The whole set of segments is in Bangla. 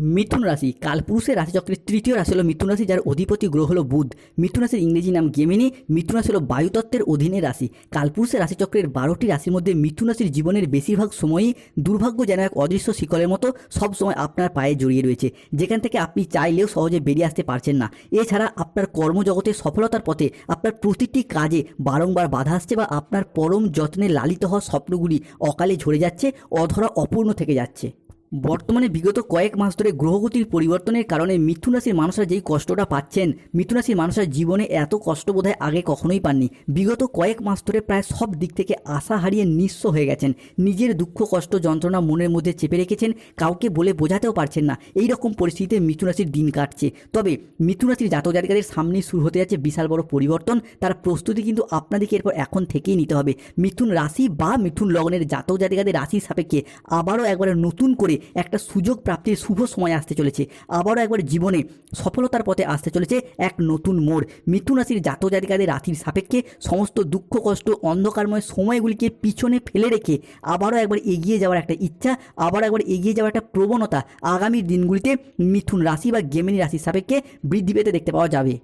মিথুন রাশি, কালপুরুষের রাশিচক্রের তৃতীয় রাশি হলো মিথুন রাশি, যার অধিপতি গ্রহ হলো বুধ। মিথুন রাশির ইংরেজি নাম গেমিনি, মিথুন রাশি হলো বায়ুতত্ত্বের অধীনে রাশি। কালপুরুষের রাশিচক্রের বারোটি রাশির মধ্যে মিথুন রাশির জীবনের বেশিরভাগ সময়ই দুর্ভাগ্য যেন এক অদৃশ্য শিকলের মতো সব সময় আপনার পায়ে জড়িয়ে রয়েছে। যেখান থেকে আপনি চাইলেও সহজে বেরিয়ে আসতে পারছেন না। এছাড়া আপনার কর্মজগতে সফলতার পথে আপনার প্রতিটি কাজে বারংবার বাধা আসছে বা আপনার পরম যত্নে লালিত হওয়া স্বপ্নগুলি অকালে ঝরে যাচ্ছে, অধরা অপূর্ণ থেকে যাচ্ছে। বর্তমানে বিগত কয়েক মাস ধরে গ্রহগতির পরিবর্তনের কারণে মিথুন রাশির মানুষরা যেই কষ্টটা পাচ্ছেন, মিথুন রাশির মানুষরা জীবনে এত কষ্ট বোধহয় আগে কখনোই পাননি। বিগত কয়েক মাস ধরে প্রায় সব দিক থেকে আশা হারিয়ে নিঃস্ব হয়ে গেছেন। নিজের দুঃখ, কষ্ট, যন্ত্রণা মনের মধ্যে চেপে রেখেছেন, কাউকে বলে বোঝাতেও পারছেন না। এই রকম পরিস্থিতিতে মিথুন রাশির দিন কাটছে। তবে মিথুন রাশির জাতক জাতিকাদের সামনেই শুরু হতে যাচ্ছে বিশাল বড় পরিবর্তন। তার প্রস্তুতি কিন্তু আপনাদেরকে এরপর এখন থেকেই নিতে হবে। মিথুন রাশি বা মিথুন লগ্নের জাতক জাতিকাদের রাশির সাপেক্ষে আবারও একবারে নতুন করে একটা সুযোগ প্রাপ্তির শুভ সময় আসতে চলেছে। আবারও একবার জীবনে সফলতার পথে আসতে চলেছে এক নতুন মোড়। মিথুন রাশির জাতক জাতিকাদের রাশির সাপেক্ষে সমস্ত দুঃখ, কষ্ট, অন্ধকারময় সময়গুলিকে পিছনে ফেলে রেখে আবারও একবার এগিয়ে যাওয়ার একটা ইচ্ছা আবার একবার এগিয়ে যাওয়ার একটা প্রবণতা আগামী দিনগুলিতে মিথুন রাশি বা গেমিনী রাশির সাপেক্ষে বৃদ্ধি পেতে দেখতে পাওয়া যাবে।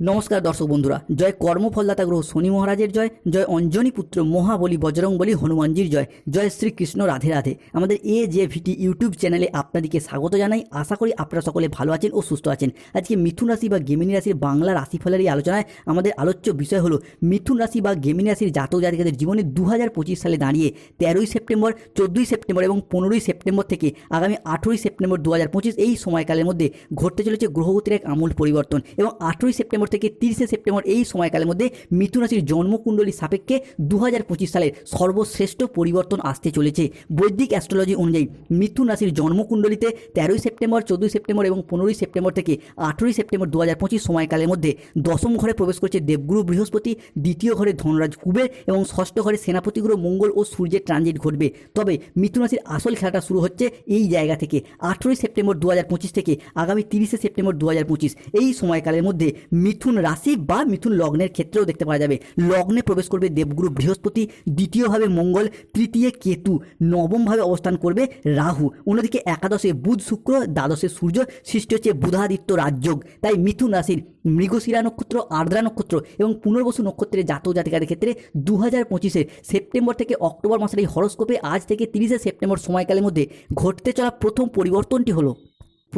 নমস্কার দর্শক বন্ধুরা, জয় কর্মফলদাতা গ্রহ শনি মহারাজের জয় জয় অঞ্জনী পুত্র মহাবলী বজরং বলী হনুমানজির জয় জয় শ্রীকৃষ্ণ রাধে রাধে। আমাদের এ জে ভিটি ইউটিউব চ্যানেলে আপনাদেরকে স্বাগত জানাই। আশা করি আপনারা সকলে ভালো আছেন ও সুস্থ আছেন। আজকে মিথুন রাশি বা গেমিনী রাশির বাংলা রাশিফলের এই আলোচনায় আমাদের আলোচ্য বিষয় হলো, মিথুন রাশি বা গেমিনী রাশির জাতক জাতিকাদের জীবনে দু হাজার পঁচিশ সালে দাঁড়িয়ে তেরোই সেপ্টেম্বর, চোদ্দোই সেপ্টেম্বর এবং পনেরোই সেপ্টেম্বর থেকে আগামী আঠেরোই সেপ্টেম্বর দু হাজার পঁচিশ এই সময়কালের মধ্যে ঘটতে চলেছে গ্রহগতির এক আমূল পরিবর্তন এবং আঠেরোই সেপ্টেম্বর থেকে তিরিশে সেপ্টেম্বর এই সময়কালের মধ্যে মিথুন রাশির জন্মকুণ্ডলী সাপেক্ষে দু হাজার পঁচিশ সালের সর্বশ্রেষ্ঠ পরিবর্তন আসতে চলেছে। বৈদিক অ্যাস্ট্রোলজি অনুযায়ী মিথুন রাশির জন্মকুণ্ডলিতে তেরোই সেপ্টেম্বর, চোদ্দোই সেপ্টেম্বর এবং পনেরোই সেপ্টেম্বর থেকে আঠেরোই সেপ্টেম্বর দু হাজার পঁচিশ সময়কালের মধ্যে দশম ঘরে প্রবেশ করছে দেবগুরু বৃহস্পতি, দ্বিতীয় ঘরে ধনরাজ কুবের এবং ষষ্ঠ ঘরে সেনাপতি গ্রহ মঙ্গল ও সূর্যের ট্রানজিট ঘটবে। তবে মিথুন রাশির আসল খেলাটা শুরু হচ্ছে এই জায়গা থেকে, আঠেরোই সেপ্টেম্বর দু হাজার পঁচিশ থেকে আগামী তিরিশে সেপ্টেম্বর দু হাজার পঁচিশ। এই সময়কালের মধ্যে মিথুন রাশি বা মিথুন লগ্নের ক্ষেত্রেও দেখতে পাওয়া যাবে। লগ্নে প্রবেশ করবে দেবগুরু বৃহস্পতি, দ্বিতীয়ভাবে মঙ্গল, তৃতীয় কেতু, নবমভাবে অবস্থান করবে রাহু। অন্যদিকে একাদশে বুধ শুক্র, দ্বাদশে সূর্য সৃষ্টি হচ্ছে বুধাদিত্য রাজযোগ। তাই মিথুন রাশির মৃগশিরা নক্ষত্র, আর্দ্রা নক্ষত্র এবং পুনর্বসু নক্ষত্রের জাতক জাতিকাদের ক্ষেত্রে দু হাজার পঁচিশে সেপ্টেম্বর থেকে অক্টোবর মাসের এই হরস্কোপে আজ থেকে তিরিশে সেপ্টেম্বর সময়কালের মধ্যে ঘটতে চলা প্রথম পরিবর্তনটি হলো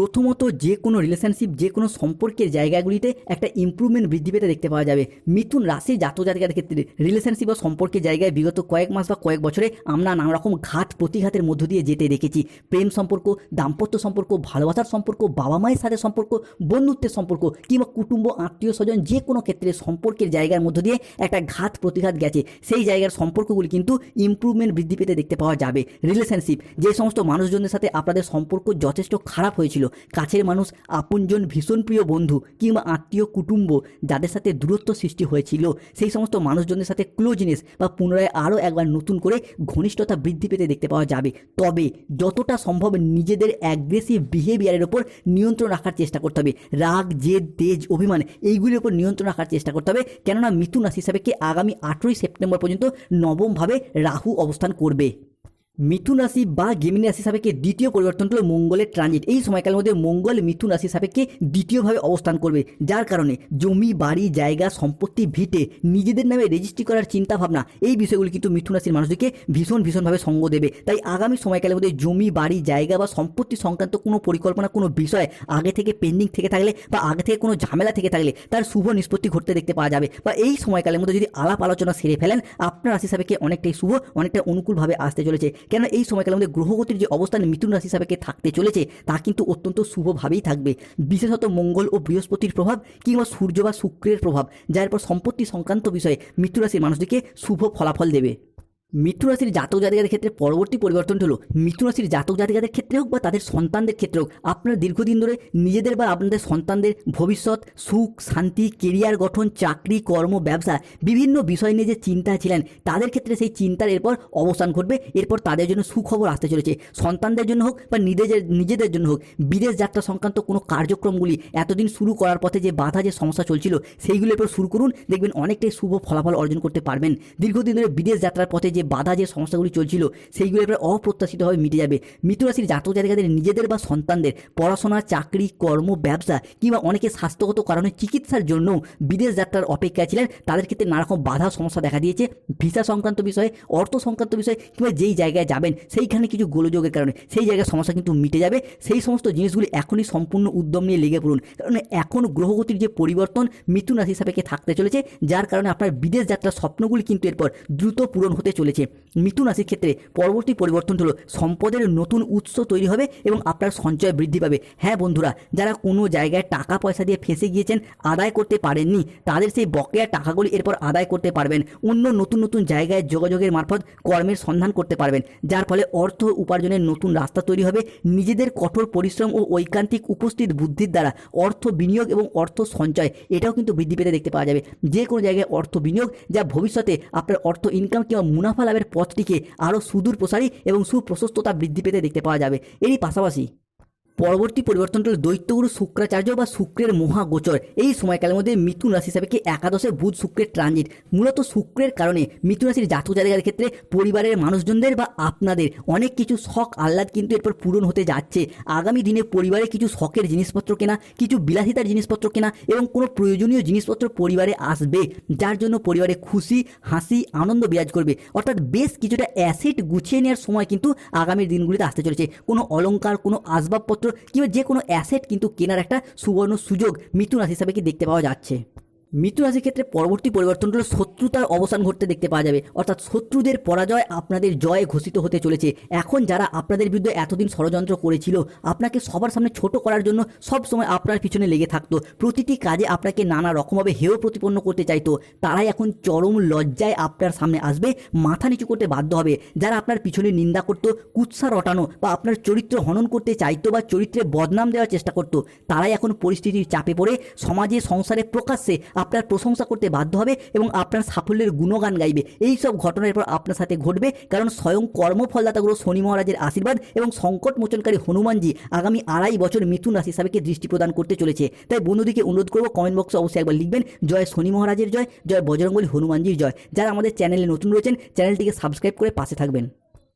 প্রথমত যে কোনো রিলেশনশিপ যে কোনো সম্পর্কের জায়গাগুলিতে একটা ইমপ্রুভমেন্ট বৃদ্ধি পেতে দেখতে পাওয়া যাবে। মিথুন রাশি জাতক জাতিকাদের ক্ষেত্রে রিলেশনশিপ বা সম্পর্কের জায়গায় বিগত কয়েক মাস বা কয়েক বছরে আমরা নানা রকম ঘাত প্রতিঘাতের মধ্য দিয়ে যেতে দেখেছি। প্রেম সম্পর্ক, দাম্পত্য সম্পর্ক, ভালোবাসার সম্পর্ক বাবা মায়ের সাথে সম্পর্ক, বন্ধুত্বের সম্পর্ক কিংবা কুটুম্ব আত্মীয় স্বজন যে কোনো ক্ষেত্রে সম্পর্কের জায়গার মধ্য দিয়ে একটা ঘাত প্রতিঘাত গেছে। সেই জায়গার সম্পর্কগুলি কিন্তু ইম্প্রুভমেন্ট বৃদ্ধি পেতে দেখতে পাওয়া যাবে। রিলেশনশিপ যে সমস্ত মানুষজনের সাথে আপনাদের সম্পর্ক যথেষ্ট খারাপ হয়েছিল কাছের মানুষ, আপনজন ভীষণ প্রিয় বন্ধু কিংবা আত্মীয় কুটুম্ব যাদের সাথে দূরত্ব সৃষ্টি হয়েছিল। সেই সমস্ত মানুষজনের সাথে ক্লোজনেস বা পুনরায় আরও একবার নতুন করে ঘনিষ্ঠতা বৃদ্ধি পেতে দেখতে পাওয়া যাবে। তবে যতটা সম্ভব নিজেদের অ্যাগ্রেসিভ বিহেভিয়ারের ওপর নিয়ন্ত্রণ রাখার চেষ্টা করতে হবে। রাগ, জেদ, তেজ, অভিমান, এইগুলির ওপর নিয়ন্ত্রণ রাখার চেষ্টা করতে হবে। কেননা মিথুন রাশি হিসাবে কি আগামী আঠেরোই সেপ্টেম্বর পর্যন্ত নবমভাবে রাহু অবস্থান করবে। মিথুন রাশি বা গেমিনী রাশি সাপেক্ষে দ্বিতীয় পরিবর্তন হলো মঙ্গলের ট্রানজিট এই সময়কালের মধ্যে মঙ্গল মিথুন রাশি সাপেক্ষে দ্বিতীয়ভাবে অবস্থান করবে, যার কারণে জমি, বাড়ি, জায়গা, সম্পত্তি, ভিটে নিজেদের নামে রেজিস্ট্রি করার চিন্তা ভাবনা এই বিষয়গুলি কিন্তু মিথুন রাশির মানুষদেরকে ভীষণ, ভীষণভাবে সঙ্গ দেবে। তাই আগামী সময়কালের মধ্যে জমি, বাড়ি, জায়গা বা সম্পত্তি সংক্রান্ত কোনো পরিকল্পনা, কোনো বিষয় আগে থেকে পেন্ডিং থেকে থাকলে বা আগে থেকে কোনো ঝামেলা থেকে থাকলে তার শুভ নিষ্পত্তি ঘটতে দেখতে পাওয়া যাবে। বা এই সময়কালের মধ্যে যদি আলাপ আলোচনা সেরে ফেলেন, আপনার রাশি সাপেক্ষে অনেকটাই শুভ, অনেকটা অনুকূলভাবে আসতে চলেছে। কেন এই সময়কালের মধ্যে গ্রহগতির যে অবস্থান মিথুন রাশি সাপেক্ষে থাকতে চলেছে, তা কিন্তু অত্যন্ত শুভভাবেই থাকবে। বিশেষত মঙ্গল ও বৃহস্পতির প্রভাব কিংবা সূর্য বা শুক্রের প্রভাব, যার পর সম্পত্তি সংক্রান্ত বিষয়ে মিথুন রাশির মানুষটিকে শুভ ফলাফল দেবে। মিথুন রাশির জাতক জাতিকাদের ক্ষেত্রে পরবর্তী পরিবর্তনটি হলো মিথুন রাশির জাতক জাতিকাদের ক্ষেত্রে হোক বা তাদের সন্তানদের ক্ষেত্রে হোক, আপনারা দীর্ঘদিন ধরে নিজেদের বা আপনাদের সন্তানদের ভবিষ্যৎ, সুখ, শান্তি কেরিয়ার গঠন, চাকরি, কর্ম, ব্যবসা, বিভিন্ন বিষয় নিয়ে যে চিন্তা ছিলেন, তাদের ক্ষেত্রে সেই চিন্তার এরপর অবসান ঘটবে, এরপর তাদের জন্য সুখবর আসতে চলেছে। সন্তানদের জন্য হোক বা নিজেদের নিজেদের জন্য হোক, বিদেশ যাত্রা সংক্রান্ত কোনো কার্যক্রমগুলি এতদিন শুরু করার পথে যে বাধা, যে সমস্যা চলছিল, সেইগুলো এরপর শুরু করুন, দেখবেন অনেকটাই শুভ ফলাফল অর্জন করতে পারবেন। দীর্ঘদিন ধরে বিদেশ যাত্রার পথে যে যে বাধা যে সমস্যাগুলি চলছিল, সেইগুলো এবার অপ্রত্যাশিতভাবে মিটে যাবে। রাশির জাতক জাতিকাদের নিজেদের বা সন্তানদের পড়াশোনা, চাকরি, কর্ম, ব্যবসা কিংবা অনেকে স্বাস্থ্যগত কারণে চিকিৎসার জন্য বিদেশ যাত্রার অপেক্ষায় ছিলেন, তাদের ক্ষেত্রে নানা রকম বাধা সমস্যা দেখা দিয়েছে। ভিসা সংক্রান্ত বিষয়ে, অর্থ সংক্রান্ত বিষয়ে কিংবা যেই জায়গায় যাবেন, সেইখানে কিছু গোলযোগের কারণে সেই জায়গায় সমস্যা কিন্তু মিটে যাবে। সেই সমস্ত জিনিসগুলি এখনই সম্পূর্ণ উদ্যম নিয়ে লেগে পড়ুন। কারণ এখন গ্রহগতির যে পরিবর্তন মিথুন রাশি সাপেক্ষে থাকতে চলেছে, যার কারণে আপনার বিদেশ যাত্রার স্বপ্নগুলি কিন্তু এরপর দ্রুত পূরণ হতে চলেছে। মিথুন রাশির ক্ষেত্রে পরবর্তী পরিবর্তন হলো সম্পদের নতুন উৎস তৈরি হবে এবং আপনার সঞ্চয় বৃদ্ধি পাবে। হ্যাঁ বন্ধুরা, যারা কোনো জায়গায় টাকা পয়সা দিয়ে ফেঁসে গিয়েছেন, আদায় করতে পারেননি, তাদের সেই বকেয়া টাকাগুলি এরপর আদায় করতে পারবেন। অন্য নতুন নতুন জায়গায় যোগাযোগের মারফত কর্মের সন্ধান করতে পারবেন, যার ফলে অর্থ উপার্জনের নতুন রাস্তা তৈরি হবে। নিজেদের কঠোর পরিশ্রম ও ঐকান্তিক উপস্থিত বুদ্ধির দ্বারা অর্থ বিনিয়োগ এবং অর্থ সঞ্চয়, এটাও কিন্তু বৃদ্ধি পেতে দেখতে পাওয়া যাবে। যে কোনো জায়গায় অর্থ বিনিয়োগ, যা ভবিষ্যতে আপনার অর্থ ইনকাম কিংবা মুনাফা লাভের পথটিকে আরও সুদূর প্রসারী এবং সুপ্রশস্ততা বৃদ্ধি পেতে দেখতে পাওয়া যাবে। এরই পাশাপাশি পরবর্তী পরিবর্তনটা হলো দৈত্যগুরু শুক্রাচার্য বা শুক্রের মহাগোচর। এই সময়কালের মধ্যে মিথুন রাশি হিসাবে কি একাদশে বুধ শুক্রের ট্রানজিট মূলত শুক্রের কারণে মিথুন রাশির জাতক জাতিকাদের ক্ষেত্রে পরিবারের মানুষজনদের বা আপনাদের অনেক কিছু শখ, আহ্লাদ কিন্তু এরপর পূরণ হতে যাচ্ছে। আগামী দিনে পরিবারে কিছু শখের জিনিসপত্র কেনা, কিছু বিলাসিতার জিনিসপত্র কেনা এবং কোনো প্রয়োজনীয় জিনিসপত্র পরিবারে আসবে, যার জন্য পরিবারে খুশি, হাসি, আনন্দ বিরাজ করবে। অর্থাৎ বেশ কিছুটা অ্যাসেট গুছিয়ে নেওয়ার সময় কিন্তু আগামী দিনগুলিতে আসতে চলেছে। কোনো অলঙ্কার কোনো আসবাবপত্র কিংবা যে কোনো অ্যাসেট কিন্তু কেনার একটা সুবর্ণ সুযোগ মিথুন রাশি হিসাবে কি দেখতে পাওয়া যাচ্ছে? মৃত্যু রাশির ক্ষেত্রে পরবর্তী পরিবর্তনগুলো শত্রুতার অবসান ঘটতে দেখতে পাওয়া যাবে। অর্থাৎ শত্রুদের পরাজয় আপনাদের জয়ে ঘোষিত হতে চলেছে। এখন যারা আপনাদের বিরুদ্ধে এতদিন ষড়যন্ত্র করেছিল, আপনাকে সবার সামনে ছোট করার জন্য সব সময় আপনার পিছনে লেগে থাকতো। প্রতিটি কাজে আপনাকে নানা রকমভাবে হেয় প্রতিপন্ন করতে চাইতো। তারাই এখন চরম লজ্জায় আপনার সামনে আসবে, মাথা নিচু করতে বাধ্য হবে। যারা আপনার পিছনে নিন্দা করতো, কুৎসা রটানো বা আপনার চরিত্র হনন করতে চাইতো বা চরিত্রে বদনাম দেওয়ার চেষ্টা করতো, তারাই এখন পরিস্থিতির চাপে পড়ে, সমাজে, সংসারে, প্রকাশ্যে আপনার প্রশংসা করতে বাধ্য হবে এবং আপনার সাফল্যের গুণগান গাইবে। এই সব ঘটনার পর আপনার সাথে ঘটবে, কারণ স্বয়ং কর্মফলদাতাগুলো শনি মহারাজের আশীর্বাদ এবং সংকট মোচনকারী হনুমানজি আগামী আড়াই বছর মিথুন রাশি হিসাবে দৃষ্টি প্রদান করতে চলেছে। তাই বন্ধুদিকে অনুরোধ করব কমেন্ট বক্সে অবশ্যই একবার লিখবেন, জয় শনি মহারাজের জয় জয় বজরঙ্গলী হনুমানজির জয়। যারা আমাদের চ্যানেলে নতুন রয়েছেন চ্যানেলটিকে সাবস্ক্রাইব করে পাশে থাকবেন।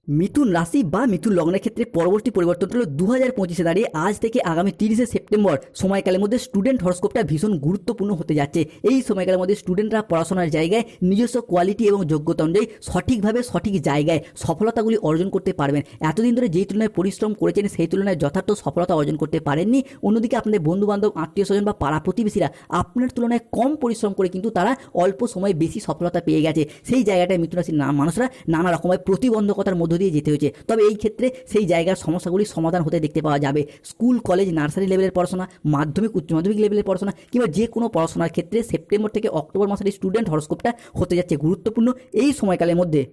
মিথুন রাশি বা মিথুন লগ্নের ক্ষেত্রে পরবর্তী পরিবর্তন হলো দু হাজার পঁচিশে দাঁড়িয়ে আজ থেকে আগামী তিরিশে সেপ্টেম্বর সময়কালের মধ্যে স্টুডেন্ট হরস্কোপটা ভীষণ গুরুত্বপূর্ণ হতে যাচ্ছে। এই সময়কালের মধ্যে স্টুডেন্টরা পড়াশোনার জায়গায় নিজস্ব কোয়ালিটি এবং যোগ্যতা অনুযায়ী সঠিকভাবে সঠিক জায়গায় সফলতাগুলি অর্জন করতে পারবেন। এতদিন ধরে যেই তুলনায় পরিশ্রম করেছেন, সেই তুলনায় যথার্থ সফলতা অর্জন করতে পারেননি। অন্যদিকে আপনাদের বন্ধু বান্ধব আত্মীয় স্বজন বা পাড়া প্রতিবেশীরা আপনার তুলনায় কম পরিশ্রম করে কিন্তু তারা অল্প সময়ে বেশি সফলতা পেয়ে গেছে। সেই জায়গাটায় মিথুন রাশির মানুষরা নানা রকমের প্রতিবন্ধকতার মধ্য দিয়ে যেতে হয়েছে। তবে এই ক্ষেত্রে সেই জায়গার সমস্যাগুলি সমাধান হতে দেখতে পাওয়া যাবে। স্কুল, কলেজ, নার্সারি লেভেলের পড়াশোনা, মাধ্যমিক, উচ্চ মাধ্যমিক লেভেলের পড়াশোনা কিংবা যে কোনো পড়াশোনার ক্ষেত্রে সেপ্টেম্বর থেকে অক্টোবর মাসের স্টুডেন্ট হরস্কোপটা হতে যাচ্ছে। গুরুত্বপূর্ণ এই সময়কালের মধ্যে।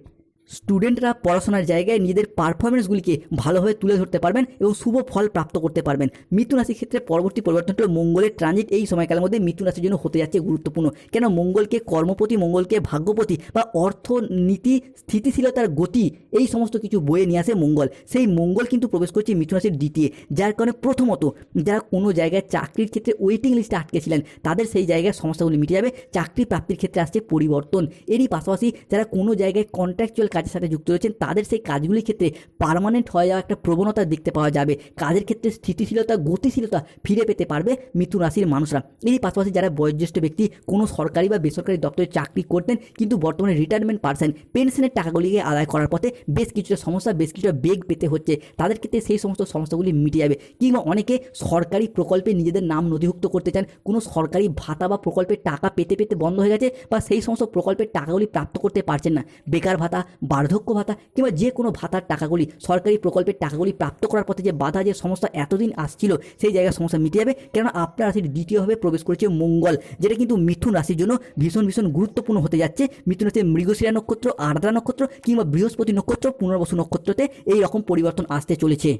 স্টুডেন্টরা পড়াশোনার জায়গায় নিজেদের পারফরমেন্সগুলিকে ভালোভাবে তুলে ধরতে পারবেন এবং শুভ ফল প্রাপ্ত করতে পারবেন। মিথুন রাশির ক্ষেত্রে পরবর্তী পরিবর্তন হলো মঙ্গলের ট্রানজিট এই সময়কালের মধ্যে মিথুন রাশির জন্য হতে যাচ্ছে গুরুত্বপূর্ণ। কেন? মঙ্গলকে কর্মপতি, মঙ্গলকে ভাগ্যপতি বা অর্থনীতি, স্থিতিশীলতার গতি, এই সমস্ত কিছু বয়ে নিয়ে আসে মঙ্গল। সেই মঙ্গল কিন্তু প্রবেশ করছে মিথুন রাশির দ্বিতীয়। যার কারণে প্রথমত যারা কোনো জায়গায় চাকরির ক্ষেত্রে ওয়েটিং লিস্টে আটকে ছিলেন, তাদের সেই জায়গায় সমস্যাগুলি মিটে যাবে। চাকরি প্রাপ্তির ক্ষেত্রে আসছে পরিবর্তন। এরই পাশাপাশি যারা কোনো জায়গায় কন্ট্রাকচুয়াল কাজের সাথে যুক্ত রয়েছেন, তাদের সেই কাজগুলির ক্ষেত্রে পারমানেন্ট হয়ে যাওয়া একটা প্রবণতা দেখতে পাওয়া যাবে। কাজের ক্ষেত্রে স্থিতিশীলতা, গতিশীলতা ফিরে পেতে পারবে মিথুন রাশির মানুষরা। এরই পাশাপাশি যারা বয়োজ্যেষ্ঠ ব্যক্তি, কোনো সরকারি বা বেসরকারি দপ্তরে চাকরি করতেন, কিন্তু বর্তমানে রিটায়ারমেন্ট পার্সেন পেনশনের টাকাগুলিকে আদায় করার পথে বেশ কিছুটা সমস্যা, বেশ কিছুটা বেগ পেতে হচ্ছে। তাদের ক্ষেত্রে সেই সমস্ত সমস্যাগুলি মিটে যাবে। কিংবা অনেকে সরকারি প্রকল্পে নিজেদের নাম নথিভুক্ত করতে চান, কোনো সরকারি ভাতা বা প্রকল্পের টাকা পেতে পেতে বন্ধ হয়ে গেছে বা সেই সমস্ত প্রকল্পের টাকাগুলি প্রাপ্ত করতে পারছেন না। বেকার ভাতা বার্ধক্য ভাতা কিংবা যে কোনো ভাতার টাকাগুলি, সরকারি প্রকল্পের টাকাগুলি প্রাপ্ত করার পথে যে বাধা যে সমস্যা এতদিন আসছিল, সেই জায়গায় সমস্যা মিটে যাবে। কেননা আপনার রাশির দ্বিতীয়ভাবে প্রবেশ করেছে মঙ্গল, যেটা কিন্তু মিথুন রাশির জন্য ভীষণ ভীষণ গুরুত্বপূর্ণ হতে যাচ্ছে। মিথুন রাশির মৃগশিরা নক্ষত্র, আর্দ্রা নক্ষত্র কিংবা বৃহস্পতি নক্ষত্র, পুনর্বসু নক্ষত্রতে এই রকম পরিবর্তন আসতে চলেছে।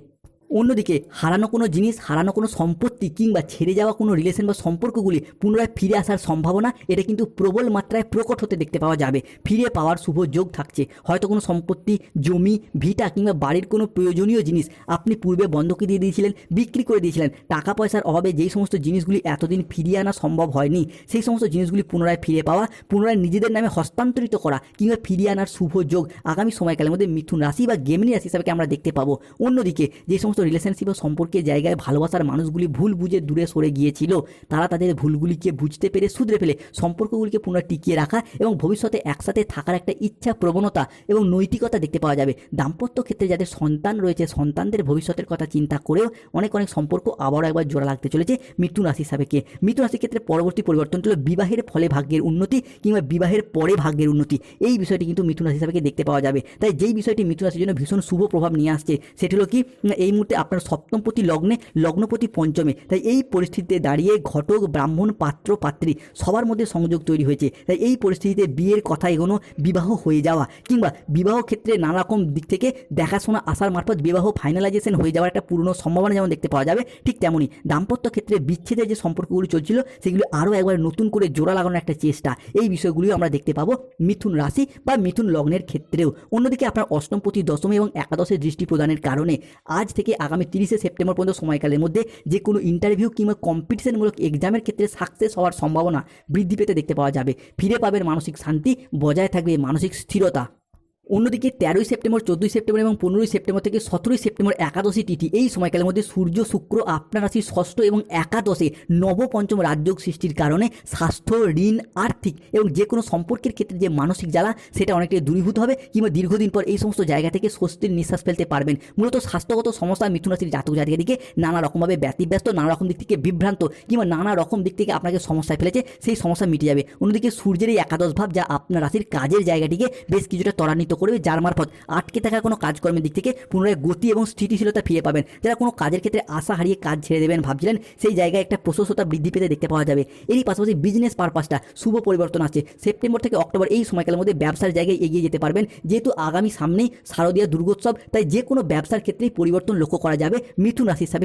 অন্যদিকে হারানো কোনো জিনিস, হারানো কোনো সম্পত্তি কিংবা ছেড়ে যাওয়া কোনো রিলেশন বা সম্পর্কগুলি পুনরায় ফিরে আসার সম্ভাবনা, এটা কিন্তু প্রবল মাত্রায় প্রকট হতে দেখতে পাওয়া যাবে। ফিরে পাওয়ার শুভ যোগ থাকছে। হয়তো কোনো সম্পত্তি, জমি, ভিটা কিংবা বাড়ির কোনো প্রয়োজনীয় জিনিস আপনি পূর্বে বন্ধকে দিয়ে দিয়েছিলেন, বিক্রি করে দিয়েছিলেন। টাকা পয়সার অভাবে যেই সমস্ত জিনিসগুলি এতদিন ফিরিয়ে আনা সম্ভব হয়নি, সেই সমস্ত জিনিসগুলি পুনরায় ফিরে পাওয়া, পুনরায় নিজেদের নামে হস্তান্তরিত করা কিংবা ফিরিয়ে আনার শুভ যোগ আগামী সময়কালের মধ্যে মিথুন রাশি বা গেমিনি রাশি হিসাবে আমরা দেখতে পাবো? অন্যদিকে যে সমস্ত রিলেশনশিপ ও জায়গায় ভালোবাসার মানুষগুলি ভুল বুঝে দূরে সরে গিয়েছিল। তারা তাদের ভুলগুলিকে বুঝতে পেরে শুধরে ফেলে সম্পর্কগুলিকে পুনরায় টিকিয়ে রাখা এবং ভবিষ্যতে একসাথে থাকার একটা ইচ্ছা প্রবণতা এবং নৈতিকতা দেখতে পাওয়া যাবে। দাম্পত্য ক্ষেত্রে যাদের সন্তান রয়েছে, সন্তানদের ভবিষ্যতের কথা চিন্তা করেও অনেক অনেক সম্পর্ক আবারও একবার জোড়া লাগতে চলেছে মিথুন রাশি সাপেক্ষে। মিথুন রাশির ক্ষেত্রে পরবর্তী পরিবর্তন হলো বিবাহের ফলে ভাগ্যের উন্নতি কিংবা বিবাহের পরে ভাগ্যের উন্নতি। এই বিষয়টি কিন্তু মিথুন রাশি সাপেক্ষে দেখতে পাওয়া যাবে। তাই যেই বিষয়টি মিথুন রাশির জন্য ভীষণ শুভ প্রভাব নিয়ে আসছে, সেটি হলো কি? এই মুহূর্তে আপনার সপ্তমপতি লগ্নে, লগ্নপতি পঞ্চমে। তাই এই পরিস্থিতিতে দাঁড়িয়ে ঘটক, ব্রাহ্মণ, পাত্র, পাত্রী সবার মধ্যে সংযোগ তৈরি হয়েছে। তাই এই পরিস্থিতিতে বিয়ের কথা এগোনো, বিবাহ হয়ে যাওয়া কিংবা বিবাহ ক্ষেত্রে নানা রকম দিক থেকে দেখাশোনা, আসার মারফত বিবাহ ফাইনালাইজেশন হয়ে যাওয়ার একটা পূর্ণ সম্ভাবনা যেমন দেখতে পাওয়া যাবে, ঠিক তেমনই দাম্পত্য ক্ষেত্রে বিচ্ছেদের যে সম্পর্কগুলি চলছিল, সেগুলি আরও একবার নতুন করে জোড়া লাগানোর একটা চেষ্টা। এই বিষয়গুলিও আমরা দেখতে পাবো মিথুন রাশি বা মিথুন লগ্নের ক্ষেত্রেও। অন্যদিকে আপনার অষ্টমপতি দশমী এবং একাদশের দৃষ্টি প্রদানের কারণে আজ থেকে আগামী তিরিশে সেপ্টেম্বর পর্যন্ত সময়কালের মধ্যে যে কোনো ইন্টারভিউ কিংবা কম্পিটিশনমূলক এক্সামের ক্ষেত্রে সাকসেস হওয়ার সম্ভাবনা বৃদ্ধি পেতে দেখতে পাওয়া যাবে। ফিরে পাবেন মানসিক শান্তি, বজায় থাকবে মানসিক স্থিরতা। অন্যদিকে তেরোই সেপ্টেম্বর, চোদ্দোই সেপ্টেম্বর এবং পনেরোই সেপ্টেম্বর থেকে সতেরোই সেপ্টেম্বর একাদশী তিথি। এই সময়কালের মধ্যে সূর্য, শুক্র, আপনার রাশির ষষ্ঠ এবং একাদশে নবপঞ্চম রাজযোগ সৃষ্টির কারণে স্বাস্থ্য, ঋণ, আর্থিক এবং যে কোনো সম্পর্কের ক্ষেত্রে যে মানসিক জ্বালা, সেটা অনেকটাই দূরীভূত হবে কিংবা দীর্ঘদিন পর এই সমস্ত জায়গা থেকে স্বস্তির নিঃশ্বাস ফেলতে পারবেন। মূলত স্বাস্থ্যগত সমস্যা, মিথুন রাশির জাতক জাতিকা দিকে নানা রকমভাবে ব্যতিব্যস্ত, নানা রকম দিক থেকে বিভ্রান্ত কিংবা নানা রকম দিক থেকে আপনাকে সমস্যায় ফেলেছে, সেই সমস্যা মিটে যাবে। অন্যদিকে সূর্যের এই একাদশ ভাব যা আপনার রাশির কাজের জায়গাটিকে বেশ কিছুটা ত্বরান্বিত করবে, যার মারফত আটকে থাকা কোনো কাজকর্মের দিক থেকে পুনরায় গতি এবং স্থিতিশীলতা ফিরে পাবেন। যারা কোনো কাজের ক্ষেত্রে আশা হারিয়ে কাজ ছেড়ে দেবেন ভাবছিলেন, সেই জায়গায় একটা প্রশস্ততা বৃদ্ধি পেতে দেখতে পাওয়া যাবে। এরই পাশাপাশি বিজনেস পারপাসটা শুভ পরিবর্তন আছে সেপ্টেম্বর থেকে অক্টোবর এই সময়কালের মধ্যে ব্যবসার জায়গায় এগিয়ে যেতে পারবেন। যেহেতু আগামী সামনেই শারদীয় দুর্গোৎসব, তাই যে কোনো ব্যবসার ক্ষেত্রেই পরিবর্তন লক্ষ্য করা যাবে। মিথুন রাশির সাপেক্ষে